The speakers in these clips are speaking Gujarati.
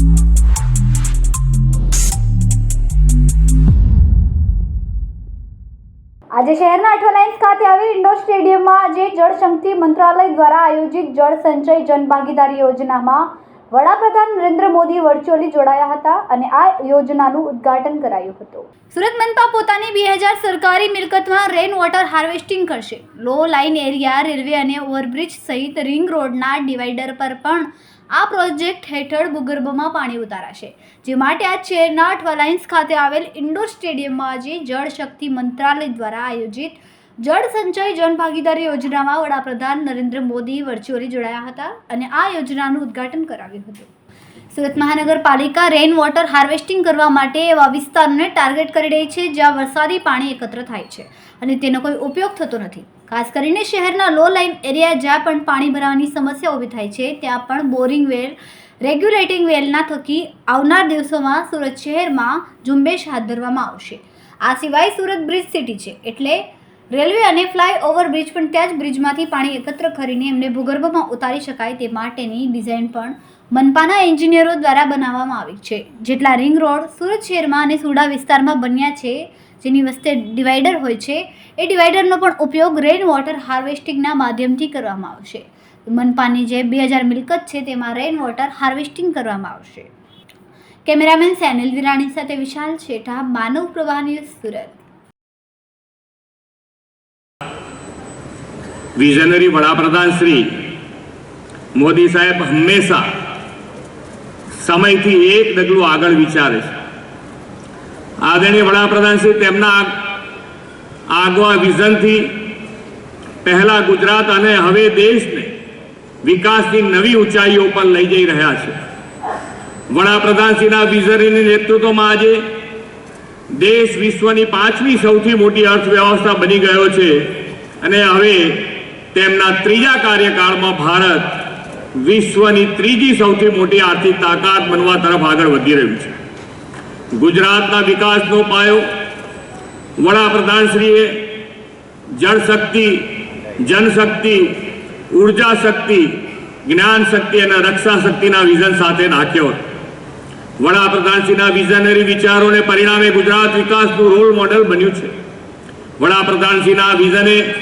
આજે શહેરના અઠવાલાઇન્સ ખાતે આવેલ ઇન્ડોર સ્ટેડિયમમાં આજે જળશક્તિ મંત્રાલય દ્વારા આયોજિત જળ સંચય જનભાગીદારી યોજનામાં વડાપ્રધાન નરેન્દ્ર મોદી વર્ચ્યુઅલી જોડાયા હતા અને આ યોજનાનું ઉદ્ઘાટન કરાયું હતું. સુરત મનપા પોતાની બે હજાર સરકારી મિલકતમાં રેન વોટર હાર્વેસ્ટિંગ કરશે. લો લાઇન એરિયા રેલવે અને ઓવરબ્રિજ સહિત રિંગ રોડના ડિવાઈડર પર પણ આ પ્રોજેક્ટ હેઠળ ભૂગર્ભમાં પાણી ઉતારાશે, જે માટે આ શહેરના અઠવાલાઇન્સ ખાતે આવેલ ઇન્ડોર સ્ટેડિયમમાં આજે જળ શક્તિ મંત્રાલય દ્વારા આયોજિત જળ સંચય જનભાગીદારી યોજનામાં વડાપ્રધાન નરેન્દ્ર મોદી વર્ચ્યુઅલી જોડાયા હતા અને આ યોજનાનું ઉદ્ઘાટન કરાવ્યું હતું. સુરત મહાનગરપાલિકા રેઇન વોટર હાર્વેસ્ટિંગ કરવા માટે એવા વિસ્તારોને ટાર્ગેટ કરી રહી છે, જ્યાં વરસાદી પાણી એકત્ર થાય છે અને તેનો કોઈ ઉપયોગ થતો નથી. ખાસ કરીને શહેરના લો લાઇન એરિયા જ્યાં પણ પાણી ભરાવાની સમસ્યા ઊભી થાય છે, ત્યાં પણ બોરિંગ વેલ રેગ્યુલેટિંગ વેલના થકી આવનાર દિવસોમાં સુરત શહેરમાં ઝુંબેશ હાથ ધરવામાં આવશે. આ સિવાય સુરત બ્રિજ સિટી છે, એટલે રેલવે અને ફ્લાય ઓવર બ્રિજ પણ ત્યાં જ બ્રિજમાંથી પાણી એકત્ર કરીને એમને ભૂગર્ભમાં ઉતારી શકાય તે માટેની ડિઝાઇન પણ મનપાના એન્જિનિયરો દ્વારા બનાવવામાં આવી છે, જેટલા રિંગ રોડ સુરત શહેરમાં અને સુડા વિસ્તારમાં બન્યા છે, જેની વચ્ચે ડિવાઈડર હોય છે, એ ડિવાઈડરનો પણ ઉપયોગ રેન વોટર હાર્વેસ્ટિંગના માધ્યમથી કરવામાં આવશે. મનપાની જે બે હજાર મિલકત છે, તેમાં રેઇન વોટર હાર્વેસ્ટિંગ કરવામાં આવશે. કેમેરામેન સેનિલ વિરાણી સાથે વિશાલ શેઠા, માનવ પ્રવાહ ન્યૂઝ સુરત. વિઝનરી વડાપ્રધાન શ્રી મોદી સાહેબ હંમેશા સમયથી એક ડગલું આગળ વિચારે છે. આદરણીય વડાપ્રધાન શ્રી, તેમના આગવા વિઝનથી પહેલા ગુજરાત અને હવે દેશને વિકાસની નવી ઊંચાઈઓ પર લઈ જઈ રહ્યા છે. વડાપ્રધાનશ્રીના વિઝનની નેતૃત્વમાં આજે દેશ વિશ્વની પાંચમી સૌથી મોટી અર્થવ્યવસ્થા બની ગયો છે અને હવે તેમના ત્રીજા કાર્યકાળમાં ભારત વિશ્વની ત્રીજી સૌથી મોટી આર્થિક તાકાત બનવા તરફ આગળ વધી રહ્યું છે. ગુજરાતના વિકાસનો પાયો વડાપ્રધાનશ્રીએ જળશક્તિ, જનશક્તિ ઊર્જા શક્તિ જ્ઞાન શક્તિ અને રક્ષા શક્તિના વિઝન સાથે નાખ્યો હતો. વડાપ્રધાનશ્રીના વિઝનરી વિચારોને પરિણામે ગુજરાત વિકાસનું રોલ મોડલ બન્યું છે. વડાપ્રધાનશ્રીના વિઝને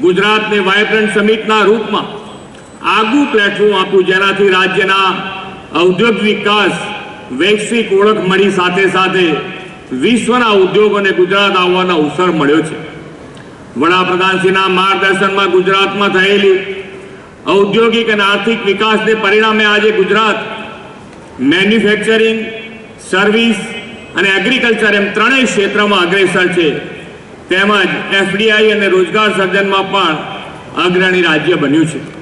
ગુજરાતને વાયબ્રન્ટ સમિટના રૂપમાં આગવું પ્લેટફોર્મ આપ્યું જેનાથી રાજ્યના ઔદ્યોગિક વિકાસ, વૈશ્વિક ઓળખ મળી સાથે સાથે વિશ્વના ઉદ્યોગોને ગુજરાત આવવાનો અવસર મળ્યો છે. વડાપ્રધાનશ્રીના માર્ગદર્શનમાં ગુજરાતમાં થયેલી ઔદ્યોગિક અને આર્થિક વિકાસને પરિણામે આજે ગુજરાત મેન્યુફેક્ચરિંગ, સર્વિસ અને એગ્રીકલ્ચર એમ ત્રણેય ક્ષેત્રમાં અગ્રેસર છે. તેમજ એફડીઆઈ અને રોજગાર સર્જનમાં પણ અગ્રણી રાજ્ય બન્યું છે.